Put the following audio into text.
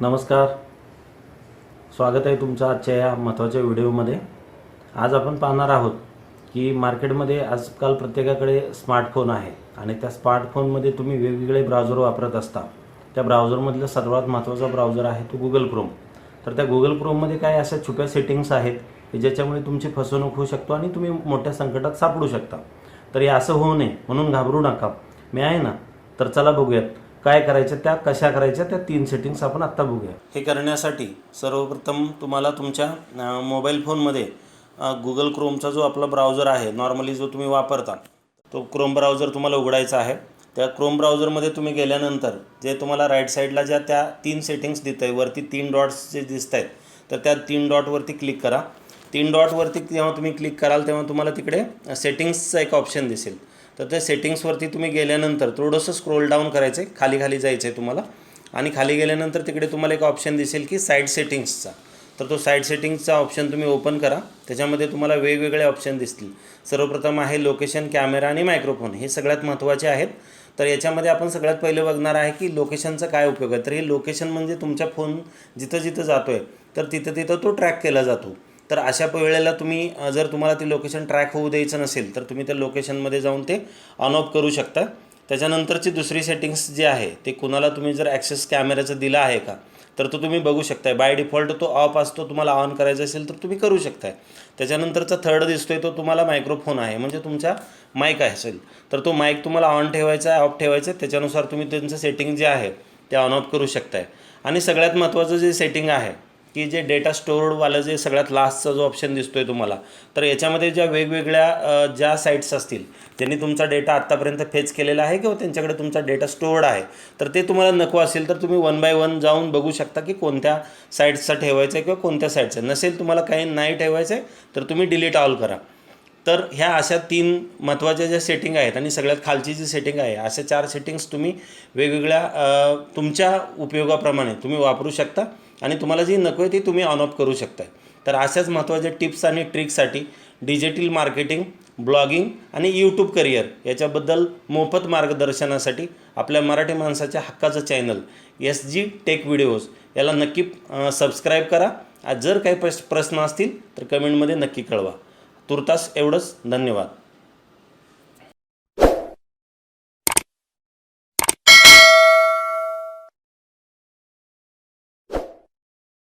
नमस्कार. स्वागत आहे तुमचं आजच्या या महत्त्वाच्या व्हिडिओमध्ये. आज आपण पाहणार आहोत की मार्केटमध्ये आजकाल प्रत्येकाकडे स्मार्टफोन आहे आणि त्या स्मार्टफोनमध्ये तुम्ही वेगवेगळे ब्राउझर वापरत असता. त्या ब्राउझरमधलं सर्वात महत्त्वाचा ब्राउझर आहे तो गुगल क्रोम तर त्या गुगल क्रोममध्ये काय अशा छुप्या सेटिंग्स आहेत की ज्याच्यामुळे तुमची फसवणूक होऊ शकतो आणि तुम्ही मोठ्या संकटात सापडू शकता. तर हे असं होऊ नये म्हणून घाबरू नका. मी आहे ना? तर चला बघूयात. काय करायचं त्या कशा करायच्या त्या तीन सेटिंग्स आपण आत्ता बघूया. हे करण्यासाठी सर्वप्रथम तुम्हाला तुमच्या मोबाईल फोनमध्ये गुगल क्रोमचा जो आपला ब्राउझर आहे नॉर्मली जो तुम्ही वापरता तो क्रोम ब्राउझर तुम्हाला उघडायचा आहे. त्या क्रोम ब्राउझरमध्ये तुम्ही गेल्यानंतर जे तुम्हाला राईट साईडला ज्या त्या तीन सेटिंग्स देत आहे वरती तीन डॉट्स जे दिसत आहेत तर त्या तीन डॉटवरती क्लिक करा. तीन डॉटवरती जेव्हा तुम्ही क्लिक कराल तेव्हा तुम्हाला तिकडे सेटिंग्सचा एक ऑप्शन दिसेल. तर त्या सेटिंग्सवरती तुम्ही गेल्यानंतर थोडंसं स्क्रोल डाऊन करायचं आहे खाली खाली जायचं आहे तुम्हाला. आणि खाली गेल्यानंतर तिकडे तुम्हाला एक ऑप्शन दिसेल की साईड सेटिंग्सचा तर तो साईड सेटिंग्सचा ऑप्शन तुम्ही ओपन करा. त्याच्यामध्ये तुम्हाला वेगवेगळे ऑप्शन दिसतील. सर्वप्रथम आहे लोकेशन कॅमेरा आणि मायक्रोफोन हे सगळ्यात महत्त्वाचे आहेत. तर याच्यामध्ये आपण सगळ्यात पहिले बघणार आहे की लोकेशनचा काय उपयोग आहे. तर हे लोकेशन म्हणजे तुमच्या फोन जिथं जिथं जातो आहे तर तिथं तिथं तो ट्रॅक केला जातो. तर अशा वेळेला तुम्ही जर तुम्हाला ती लोकेशन ट्रॅक होऊ द्यायचं नसेल तर तुम्ही त्या लोकेशनमध्ये जाऊन ते ऑन ऑफ करू शकता. त्याच्यानंतरची दुसरी सेटिंग्स जी आहे ते कुणाला तुम्ही जर ॲक्सेस कॅमेऱ्याचं दिला आहे का तर तो तुम्ही बघू शकताय. बाय डिफॉल्ट तो ऑफ असतो तुम्हाला ऑन करायचा असेल तर तुम्ही करू शकताय. त्याच्यानंतरचा थर्ड दिसतोय तो तुम्हाला मायक्रोफोन आहे म्हणजे तुमचा माईक असेल. तर तो माईक तुम्हाला ऑन ठेवायचा आहे ऑफ ठेवायचा आहे त्याच्यानुसार तुम्ही त्यांचं सेटिंग जे आहे ते ऑन ऑफ करू शकताय. आणि सगळ्यात महत्त्वाचं जे सेटिंग आहे की जे डेटा स्टोअरवालं जे सगळ्यात लास्टचा जो ऑप्शन दिसतोय तुम्हाला तर याच्यामध्ये ज्या वेगवेगळ्या ज्या साईट्स असतील ज्यांनी तुमचा डेटा आत्तापर्यंत फेच केलेला आहे किंवा त्यांच्याकडे तुमचा डेटा स्टोअर्ड आहे तर ते तुम्हाला नको असेल तर तुम्ही वन बाय वन जाऊन बघू शकता की कोणत्या साईट्सचा ठेवायचं आहे किंवा कोणत्या साईटचं नसेल तुम्हाला काही नाही ठेवायचं आहे तर तुम्ही डिलीट ऑल करा. तर ह्या अशा तीन महत्त्वाच्या ज्या सेटिंग आहेत आणि सगळ्यात खालची जी सेटिंग आहे अशा चार सेटिंग्स तुम्ही वेगवेगळ्या तुमच्या उपयोगाप्रमाणे तुम्ही वापरू शकता. आणि तुम्हाला जी नको आहे ती तुम्ही ऑन ऑफ करू शकता तर अशाच महत्त्वाच्या टिप्स आणि ट्रिक्ससाठी डिजिटल मार्केटिंग ब्लॉगिंग आणि यूट्यूब करिअर याच्याबद्दल मोफत मार्गदर्शनासाठी आपल्या मराठी माणसाच्या हक्काचं channel S G tech videos याला नक्की सबस्क्राईब करा. जर काही प्रश प्रश्न असतील तर कमेंटमध्ये नक्की कळवा. तुर्तास एवढंच. धन्यवाद.